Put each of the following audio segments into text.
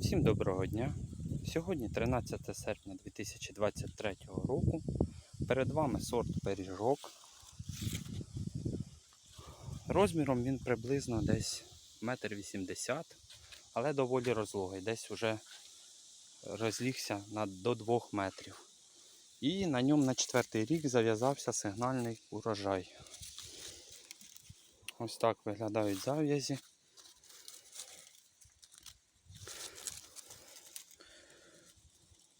Всім доброго дня! Сьогодні 13 серпня 2023 року. Перед вами сорт пиріжок. Розміром він приблизно десь 1,80 м, але доволі розлогий, десь вже розлігся на, до 2 метрів. І на ньому на четвертий рік зав'язався сигнальний урожай. Ось так виглядають зав'язі.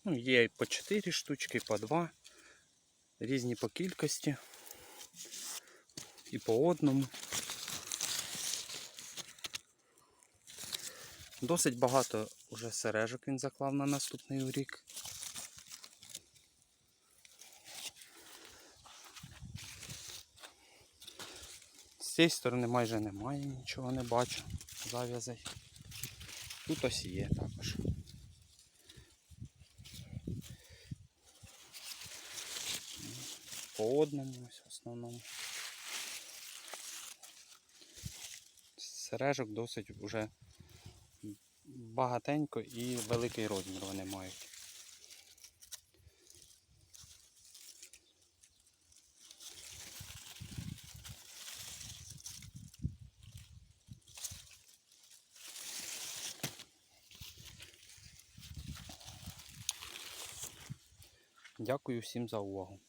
Ну, є і по 4 штучки, по 2. Різні по кількості. І по одному. Досить багато вже сережок він заклав на наступний рік. З цієї сторони майже немає, нічого не бачу. Зав'язей. Тут ось є також. По одному ось в основному. Сережок досить вже багатенько і великий розмір вони мають. Дякую всім за увагу.